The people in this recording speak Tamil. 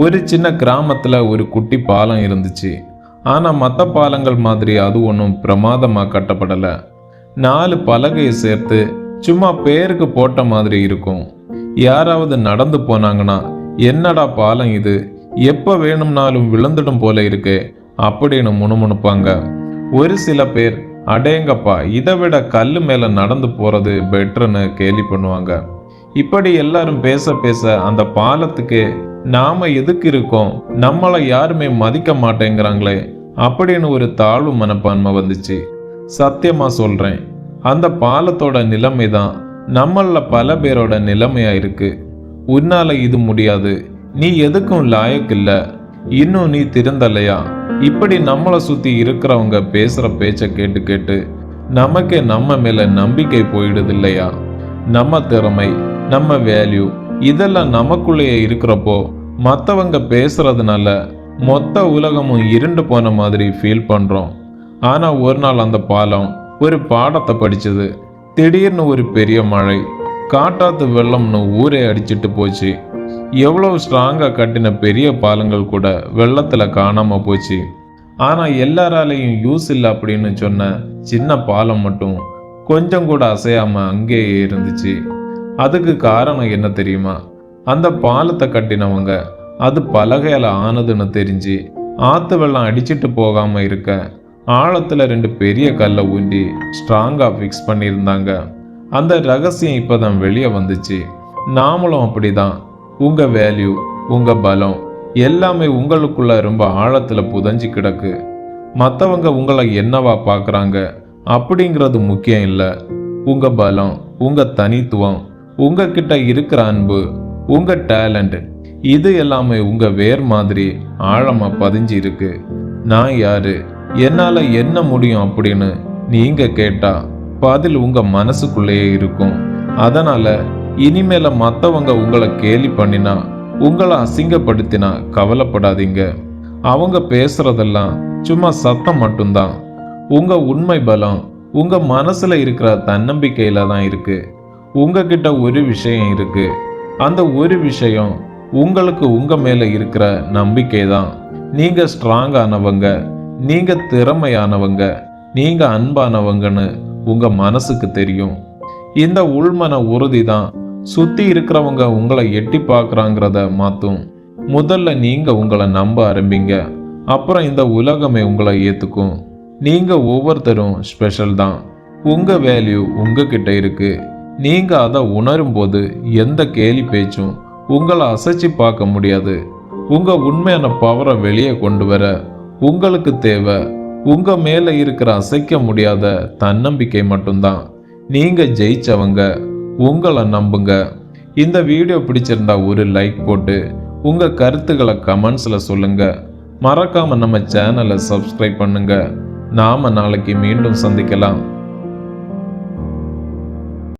ஒரு சின்ன கிராமத்தில் ஒரு குட்டி பாலம் இருந்துச்சு. ஆனால் மற்ற பாலங்கள் மாதிரி அது ஒன்றும் பிரமாதமாக கட்டப்படலை. நாலு பலகையை சேர்த்து சும்மா பேருக்கு போட்ட மாதிரி இருக்கும். யாராவது நடந்து போனாங்கன்னா என்னடா பாலம் இது? எப்போ வேணும்னாலும் விழுந்துடும் போல இருக்கே அப்படின்னு முணுமுணுப்பாங்க. ஒரு சில பேர் அடேங்கப்பா இதை விட கல் மேலே நடந்து போகிறது பெட்டர்னு கேலி பண்ணுவாங்க. இப்படி எல்லாரும் பேச பேச அந்த பாலத்துக்கு நாம எதுக்கு இருக்கோம்? நம்மளை யாருமே மதிக்க மாட்டேங்கிறாங்களே அப்படின்னு ஒரு தாழ்வு மனப்பான்மை வந்துச்சு. சத்தியமா சொல்றேன். அந்த பாலத்தோட நிலைமை தான் நம்மள பல பேரோட நிலைமையா இருக்கு. உன்னால இது முடியாது. நீ எதுக்கும் லாயக்கில்ல இன்னும் நீ திருந்தலையா? இப்படி நம்மளை சுத்தி இருக்கிறவங்க பேசுற பேச்ச கேட்டு கேட்டு நமக்கே நம்ம மேல நம்பிக்கை போயிடுது இல்லையா? நம்ம திறமை நம்ம வேல்யூ இதெல்லாம் நமக்குள்ளேயே இருக்கிறப்போ மற்றவங்க பேசுறதுனால மொத்த உலகமும் இருண்டு போன மாதிரி ஃபீல் பண்ணுறோம் ஆனால் ஒரு நாள் அந்த பாலம் ஒரு பாடத்தை படித்தது திடீர்னு ஒரு பெரிய மழை காட்டாத்து வெள்ளம்னு ஊரே அடிச்சிட்டு போச்சு. எவ்வளோ ஸ்ட்ராங்காக கட்டின பெரிய பாலங்கள் கூட வெள்ளத்தில் காணாமல் போச்சு. ஆனால் எல்லாராலையும் யூஸ் இல்லை அப்படின்னு சொன்ன சின்ன பாலம் மட்டும் கொஞ்சம் கூட அசையாமல் அங்கேயே இருந்துச்சு. அதுக்கு காரணம் என்ன தெரியுமா? அந்த பாலத்தை கட்டினவங்க அது பலகையால ஆனதுன்னு தெரிஞ்சு ஆற்று வெள்ளம் அடிச்சிட்டு போகாமல் இருக்க ஆழத்தில் ரெண்டு பெரிய கல்லை ஊண்டி ஸ்ட்ராங்காக ஃபிக்ஸ் பண்ணியிருந்தாங்க. அந்த ரகசியம் இப்பதான் வெளியே வந்துச்சு. நாமளும் அப்படிதான். உங்கள் வேல்யூ உங்கள் பலம் எல்லாமே உங்களுக்குள்ள ரொம்ப ஆழத்தில் புதஞ்சு கிடக்கு. மற்றவங்க உங்களை என்னவா பார்க்குறாங்க அப்படிங்கிறது முக்கியம் இல்லை. உங்கள் பலம் உங்கள் தனித்துவம் உங்ககிட்ட இருக்கிற அன்பு உங்க டேலண்ட் இது எல்லாமே உங்க வேர் மாதிரி ஆழமா பதிஞ்சு இருக்கு. நான் யாரு? என்னால என்ன முடியும் அப்படின்னு நீங்க கேட்டா பதில் உங்க மனசுக்குள்ளேயே இருக்கும். அதனால இனிமேல மத்தவங்க உங்களை கேலி பண்ணினா உங்களை அசிங்கப்படுத்தினா கவலைப்படாதீங்க. அவங்க பேசுறதெல்லாம் சும்மா சத்தம் மட்டும்தான். உங்க உண்மை பலம் உங்க மனசுல இருக்கிற தன்னம்பிக்கையில தான் இருக்கு. உங்ககிட்ட ஒரு விஷயம் இருக்கு. அந்த ஒரு விஷயம் உங்களுக்கு உங்க மேல இருக்கிற நம்பிக்கை தான் நீங்க ஸ்ட்ராங் ஆனவங்க நீங்க திறமையானவங்க நீங்க அன்பானவங்கன்னு உங்க மனசுக்கு தெரியும். இந்த உள்மன உறுதி தான் சுத்தி இருக்கிறவங்க உங்களை எட்டி பார்க்குறாங்கிறத மாத்தும். முதல்ல நீங்க உங்களை நம்ப ஆரம்பிங்க. அப்புறம் இந்த உலகமே உங்களை ஏத்துக்கும். நீங்க ஒவ்வொருத்தரும் ஸ்பெஷல் தான். உங்க வேல்யூ உங்ககிட்ட இருக்குது நீங்கள் அதை உணரும் போது எந்த கேலி பேச்சும் உங்களை அசைச்சு பார்க்க முடியாது. உங்கள் உண்மையான பவரை வெளியே கொண்டு வர உங்களுக்கு தேவை உங்கள் மேலே இருக்கிற அசைக்க முடியாத தன்னம்பிக்கை மட்டும்தான். நீங்கள் ஜெயிச்சவங்க உங்களை நம்புங்க. இந்த வீடியோ பிடிச்சிருந்தா ஒரு லைக் போட்டு உங்கள் கருத்துக்களை கமெண்ட்ஸில் சொல்லுங்கள் மறக்காமல் நம்ம சேனலை சப்ஸ்கிரைப் பண்ணுங்கள் நாம் நாளைக்கு மீண்டும் சந்திக்கலாம்.